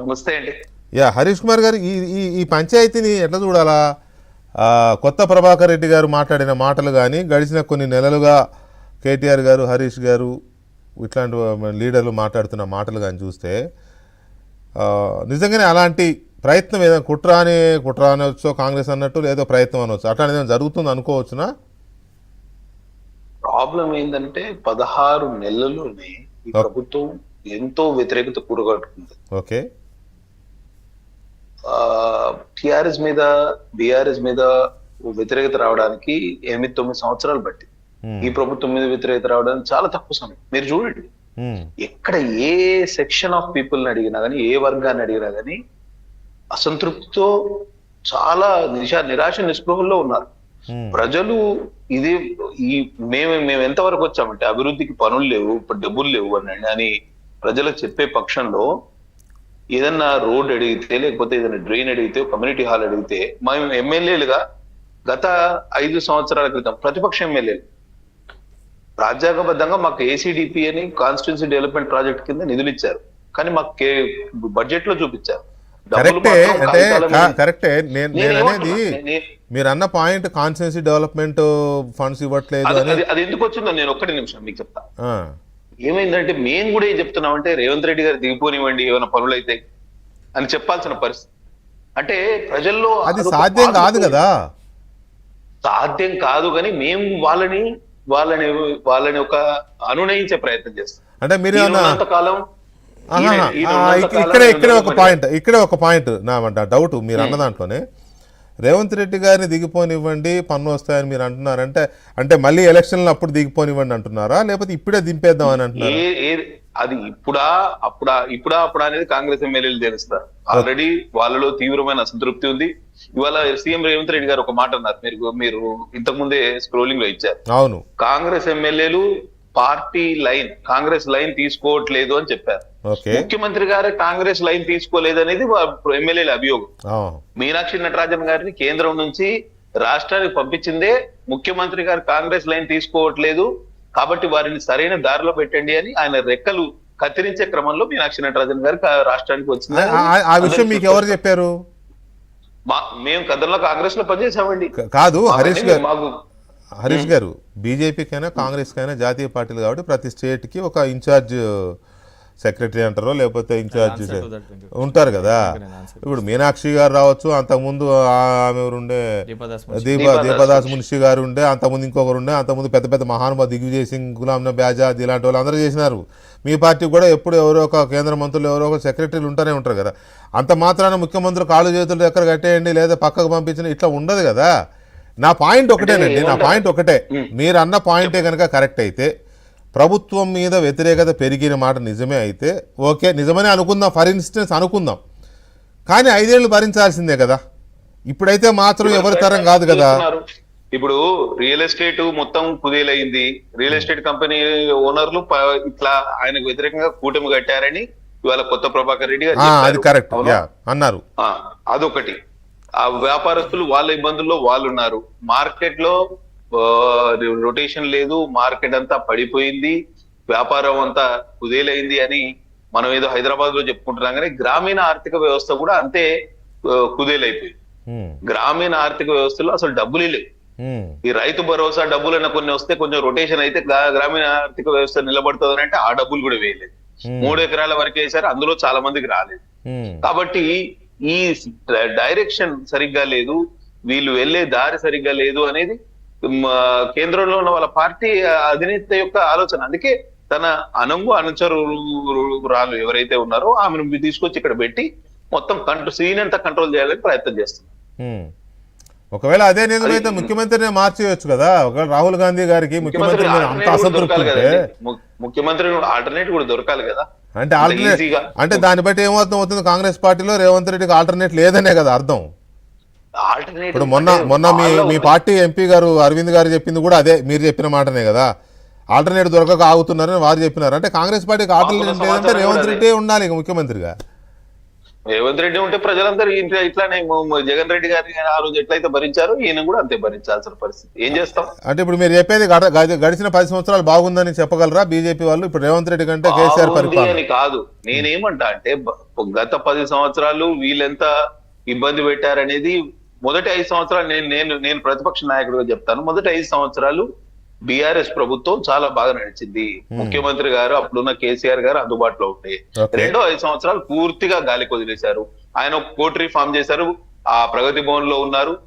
నమస్తే అండి. యా హరీష్ కుమార్ గారు ఈ ఈ పంచాయతీని ఎట్లా చూడాలా? కొత్త ప్రభాకర్ రెడ్డి గారు మాట్లాడిన మాటలు కానీ గడిచిన కొన్ని నెలలుగా కేటీఆర్ గారు హరీష్ గారు ఇట్లాంటి లీడర్లు మాట్లాడుతున్న మాటలు కానీ చూస్తే నిజంగానే అలాంటి ప్రయత్నం ఏదైనా కుట్ర అని కుట్ర అనవచ్చు కాంగ్రెస్ అన్నట్టు లేదో ప్రయత్నం అనవచ్చు అట్లాంటి ఏదైనా జరుగుతుంది అనుకోవచ్చునా? ప్రాబ్లం ఏంటంటే పదహారు ఈ Okay. ప్రభుత్వం ఎంతో వ్యతిరేకత కూడగట్టుకుంది. ఓకే. టిఆర్ఎస్ మీద బిఆర్ఎస్ మీద వ్యతిరేకత రావడానికి ఎనిమిది తొమ్మిది సంవత్సరాలు బట్టి ఉమ్, ఈ ప్రభుత్వం మీద వ్యతిరేకత రావడానికి చాలా తక్కువ సమయం. మీరు చూడండి. ఉమ్, ఎక్కడ ఏ సెక్షన్ ఆఫ్ పీపుల్ని అడిగినా కానీ ఏ వర్గాన్ని అడిగినా కానీ అసంతృప్తితో చాలా నిశా నిరాశ నిస్పృహల్లో ఉన్నారు. ఉమ్, ప్రజలు ఇది ఈ మేము మేము ఎంతవరకు వచ్చామంటే అభివృద్ధికి పనులు లేవు ఇప్పుడు డబ్బులు లేవు అని అని ప్రజలకు చెప్పే పక్షంలో ఏదన్నా రోడ్ అడిగితే లేకపోతే ఏదైనా డ్రైన్ అడిగితే కమ్యూనిటీ హాల్ అడిగితే మేము ఎమ్మెల్యేలుగా గత ఐదు సంవత్సరాల క్రితం ప్రతిపక్ష ఎమ్మెల్యేలు. రాజ్యాంగబద్ధంగా మాకు ఏసీడిపి అని కాన్స్టిట్యున్సీ డెవలప్మెంట్ ప్రాజెక్ట్ కింద నిధులు ఇచ్చారు. కానీ మాకు బడ్జెట్లో చూపించారు. కరెక్టే అంటే నేను? అనేది మీరు అన్న పాయింట్ కాన్స్టిట్యూన్సీ డెవలప్మెంట్ ఫండ్స్ ఇవ్వట్లేదు అది ఎందుకు వచ్చిందో నేను ఒక్కటి నిమిషం మీకు చెప్తా. ఏమైందంటే మేము కూడా ఏం చెప్తున్నామంటే రేవంత్ రెడ్డి గారు దిగిపోనివ్వండి ఏమైనా పనులు అయితే అని చెప్పాల్సిన పరిస్థితి. అంటే ప్రజల్లో అది సాధ్యం కాదు కదా? సాధ్యం కాదు కానీ మేము వాళ్ళని వాళ్ళని వాళ్ళని ఒక అనునయించే ప్రయత్నం చేస్తాం. అంటే మీరు కాలం ఇక్కడే ఇక్కడే ఒక పాయింట్ ఇక్కడే ఒక పాయింట్ నా డౌట్ మీరు అన్న దాంట్లోనే రేవంత్ రెడ్డి గారిని దిగిపోనివ్వండి పన్ను వస్తాయని మీరు అంటున్నారంటే అంటే మళ్ళీ ఎలక్షన్లు అప్పుడు దిగిపోనివ్వండి అంటున్నారా? లేకపోతే ఇప్పుడే దింపేద్దాం అని అంటున్నారా? అది ఇప్పుడా అప్పుడా ఇప్పుడా అప్పుడా అనేది కాంగ్రెస్ ఎమ్మెల్యేలు తెలుస్తారు. ఆల్రెడీ వాళ్ళలో తీవ్రమైన అసంతృప్తి ఉంది. ఇవాళ సీఎం రేవంత్ రెడ్డి గారు ఒక మాట అన్నారు. మీరు మీరు ఇంతకు ముందే స్క్రోలింగ్లో ఇచ్చారు. అవును. కాంగ్రెస్ ఎమ్మెల్యేలు పార్టీ లైన్ కాంగ్రెస్ లైన్ తీసుకోవట్లేదు అని చెప్పారు. ముఖ్యమంత్రి గారే కాంగ్రెస్ లైన్ తీసుకోలేదు అనేది ఎమ్మెల్యేల అభియోగం. మీనాక్షి నటరాజన్ గారిని కేంద్రం నుంచి రాష్ట్రానికి పంపించిందే ముఖ్యమంత్రి గారు కాంగ్రెస్ లైన్ తీసుకోవట్లేదు కాబట్టి వారిని సరైన దారిలో పెట్టండి అని ఆయన రెక్కలు కత్తిరించే క్రమంలో మీనాక్షి నటరాజన్ గారు రాష్ట్రానికి వచ్చింది ఆ- ఆ- ఆ విషయం మీకు ఎవరు చెప్పారు? మా- మేము కదంలో కాంగ్రెస్లో పనిచేసామండి కాదు హరీష్ గారు. మాకు హరీష్ గారు బీజేపీకైనా కాంగ్రెస్కైనా జాతీయ పార్టీలు కాబట్టి ప్రతి స్టేట్కి ఒక ఇన్ఛార్జ్ సెక్రటరీ అంటారో లేకపోతే ఇన్ఛార్జ్. ఉంటారు కదా. ఇప్పుడు మీనాక్షి గారు రావచ్చు అంతకుముందు ఆ- ఆమె ఎవరు ఉండే దీపదాస్ దీప దీపదాస్ దీపదాస్ మున్షి. గారు ఉండే అంతకుముందు ఇంకొకరు ఉండే అంతకుముందు పెద్ద పెద్ద మహానుభావ దిగ్విజయ్ సింగ్ గులాం నబీ ఆజాద్ ఇలాంటి వాళ్ళు అందరూ చేసినారు. మీ పార్టీ కూడా ఎప్పుడు ఎవరో ఒక కేంద్ర మంత్రులు ఎవరో ఒక సెక్రటరీలు ఉంటానే ఉంటారు కదా. అంత మాత్రాన ముఖ్యమంత్రులు కాళ్ళు చేతులు ఎక్కడ కట్టేయండి లేదా పక్కకు పంపించిన ఇట్లా ఉండదు కదా. నా పాయింట్ ఒకటేనండి నా? పాయింట్ ఒకటే. మీరు అన్న పాయింటే కనుక కరెక్ట్ అయితే ప్రభుత్వం మీద వ్యతిరేకత పెరిగిన మాట నిజమే అయితే ఓకే నిజమని అనుకుందాం ఫర్ ఇన్స్టెన్స్ అనుకుందాం. కానీ ఐదేళ్ళు భరించాల్సిందే కదా. ఇప్పుడైతే మాత్రం ఎవరి తరం కాదు కదా. ఇప్పుడు రియల్ ఎస్టేట్ మొత్తం కుదేలైంది. రియల్ ఎస్టేట్ కంపెనీ ఓనర్లు ఇట్లా ఆయనకు వ్యతిరేకంగా కూటమి కట్టారని ఇవాళ కొత్త ప్రభాకర్ రెడ్డి గారు. అది కరెక్ట్ అన్నారు. అదొకటి. ఆ వ్యాపారస్తులు వాళ్ళ ఇబ్బందుల్లో వాళ్ళు ఉన్నారు మార్కెట్లో రొటేషన్ లేదు మార్కెట్ అంతా పడిపోయింది వ్యాపారం అంతా కుదేలైంది అని మనం ఏదో హైదరాబాద్లో చెప్పుకుంటున్నాం కానీ గ్రామీణ ఆర్థిక వ్యవస్థ కూడా అంతే కుదేలైపోయింది. గ్రామీణ ఆర్థిక వ్యవస్థలో అసలు డబ్బులే లేవు. ఈ రైతు భరోసా డబ్బులన్న కొన్ని వస్తే కొంచెం రొటేషన్ అయితే గ్రా- గ్రామీణ ఆర్థిక వ్యవస్థ నిలబడుతుంది అంటే ఆ డబ్బులు కూడా వేయలేదు. మూడు ఎకరాల వరకు వేశారు అందులో చాలా మందికి రాలేదు. కాబట్టి ఈ డైరెక్షన్ సరిగ్గా లేదు వీళ్ళు వెళ్ళే దారి సరిగ్గా లేదు అనేది కేంద్రంలో ఉన్న వాళ్ళ పార్టీ అధినేత యొక్క ఆలోచన. అందుకే తన అనంగు అనుచరురాలు ఎవరైతే ఉన్నారో ఆమెను తీసుకొచ్చి ఇక్కడ పెట్టి మొత్తం కంట్రోల్ సీన్ అంతా కంట్రోల్ చేయాలని ప్రయత్నం చేస్తున్నారు. ఒకవేళ అదే నిజమైతే ముఖ్యమంత్రిని మార్చేయచ్చు కదా. ఒకవేళ రాహుల్ గాంధీ గారికి ముఖ్యమంత్రి అంత అసంతృప్తి ముఖ్యమంత్రి ఆల్టర్నేట్ కూడా దొరకాలి కదా. అంటే ఆల్టర్నేట్ అంటే దాన్ని బట్టి ఏమవుతుంది? అవుతుంది కాంగ్రెస్ పార్టీలో రేవంత్ రెడ్డికి ఆల్టర్నేట్ లేదనే కదా అర్థం. ఇప్పుడు మొన్న మొన్న మీ మీ పార్టీ ఎంపీ గారు అరవింద్ గారు చెప్పింది కూడా అదే మీరు చెప్పిన మాటనే కదా. ఆల్టర్నేట్ దొరకక ఆగుతున్నారని వారు చెప్పినారు. అంటే కాంగ్రెస్ పార్టీకి ఆల్టర్నేట్ లేదంటే రేవంత్ రెడ్డి ఉండాలి ఇక ముఖ్యమంత్రిగా. రేవంత్ రెడ్డి ఉంటే ప్రజలందరూ ఇంట్లో ఇట్లానే జగన్ రెడ్డి గారిని ఆ రోజు ఎట్లయితే భరించారో ఈయన కూడా అంతే భరించాల్సిన పరిస్థితి. ఏం చేస్తాం? అంటే ఇప్పుడు మీరు చెప్పేది గడ- గడి- గడిచిన పది సంవత్సరాలు బాగుందని చెప్పగలరా బీజేపీ వాళ్ళు? ఇప్పుడు రేవంత్ రెడ్డి కంటే కేసీఆర్ అని కాదు. నేనేమంటా అంటే గత పది సంవత్సరాలు వీళ్ళెంత ఇబ్బంది పెట్టారనేది మొదటి ఐదు సంవత్సరాలు నేను నేను నేను ప్రతిపక్ష నాయకుడిగా చెప్తాను. మొదటి ఐదు సంవత్సరాలు బీఆర్ఎస్ ప్రభుత్వం చాలా బాగా నడిచింది. ముఖ్యమంత్రి గారు అప్పుడున్న కేసీఆర్ గారు అందుబాటులో ఉండే. రెండో ఐదు సంవత్సరాలు పూర్తిగా గాలికి వదిలేశారు. ఆయన ఒక కోటరీ ఫామ్ చేశారు. ఆ ప్రగతి భవన్లో ఉన్నారు.